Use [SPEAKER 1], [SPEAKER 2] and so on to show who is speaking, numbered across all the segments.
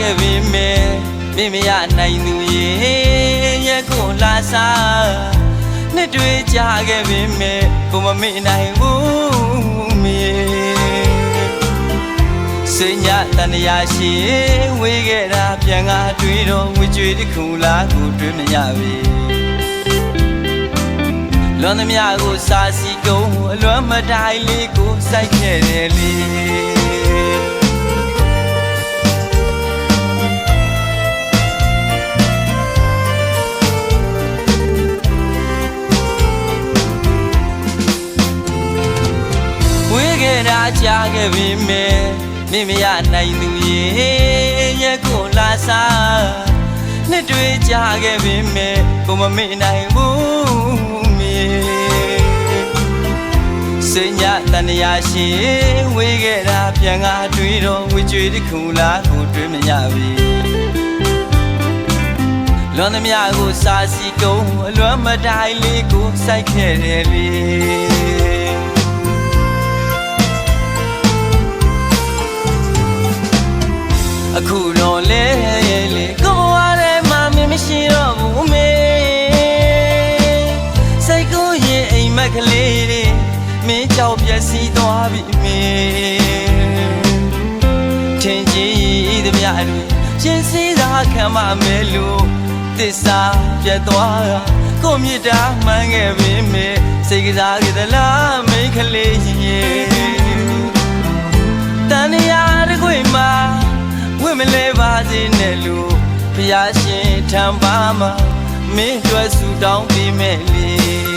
[SPEAKER 1] ခဲ့ပြီမေမိမရနိုင်သူရေရက်ကိုလာစားနှစ်တွေ့ကြခဲ့ပြီမေကိုမမေ့နိုင်ဘူးမေစင်ညတန်ရာရှိဝေးခဲ့တာပြန်ကားတွေ့တော့ဝေကြွေတစ်ခုလားကိုတွေ့မရပြီလွန်သမျှကိုစာစီကုံအလွမ်းမတိုင်းလေးကိုစိုက်ခဲ့တယ်လေ ခဲ့ပြီမေမိမရနိုင်သူရေရက်ကိုလာစားနှစ်တွေ့ကြားခဲ့ပြီမေကိုမမေ့နိုင်ဘူးမေစင်ညတန်ရာရှိဝေးခဲ့တာပြန်ကားတွေ့တော့ဝေကြွေတစ်ခုလားကိုတွေ့မရပြီလွန်သမျှကိုစာစီကုံအလွမ်းမတိုင်းလေးကိုစိုက်ခဲ့တယ်လေ က်ကလေးတွေမင်းကြောက်ပြက်စီးသွားပြီမေထင်ကြီးသမျှတွေရှင်စည်းသာခံမမဲလို့သစ္စာပြတ်သွားတာကိုမြစ်တာမှန်းခဲ့ပြီမေစိတ်ကစားကြသလားမိန်းကလေးရေတန်ရာတခွေမှာဝင့်မလဲပါစေနဲ့လို့ဘုရားရှင်ထံပါမှာမင်းတို့ဆူတောင်းပေးမယ်လေ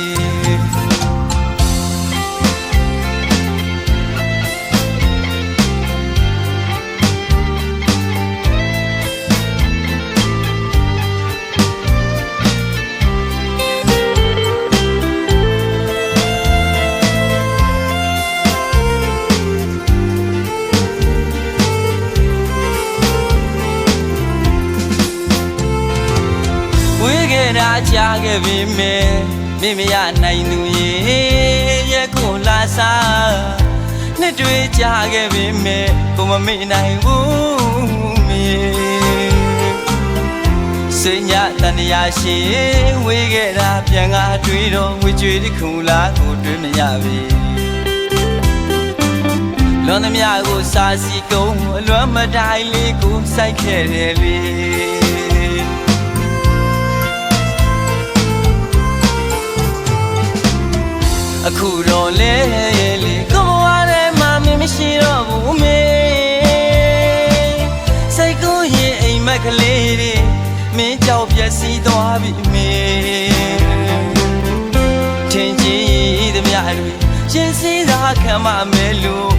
[SPEAKER 1] တာကြားခဲ့ပြီမေမိမရနိုင်သူရေရက်ကိုလာစားနှစ်တွေ့ကြားခဲ့ပြီမေကိုမမေ့နိုင်ဘူးမေစင်ညတန်ရာရှိဝေးခဲ့တာပြန်ကားတွေ့တော့ဝေကြွေတစ်ခုလားကိုတွေ့မရပြီလွန်သမျှကိုစာစီကုံအလွမ်းမတိုင်းလေးကိုစိုက်ခဲ့တယ်လေ အခုတော့လေလေကိုဘဝထဲမှာမင်းမရှိတော့ဘူးမေစိတ်ကိုရင်အိမ်မက်ကလေးတွေမင်းကြောက်ပြက်စီးသွားပြီမေထင်ကြီးသမျှတွေရှင်စည်းသာခံမမဲလို့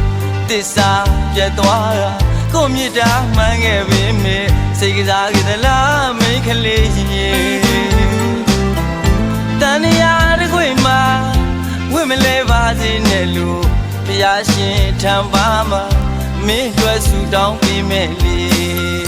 [SPEAKER 1] တစ္ဆာပြတ်သွားတာကိုမြစ်တာမှန်းခဲ့ပြီမေစိတ်ကစားကြသလားမိန်းကလေးရေတန်ရာတခွေမှာဝင့် မလဲပါစေနဲ့လို့ဘုရားရှင်ထံပါမှာမင်းတို့ဆူတောင်းပေးမယ်လေ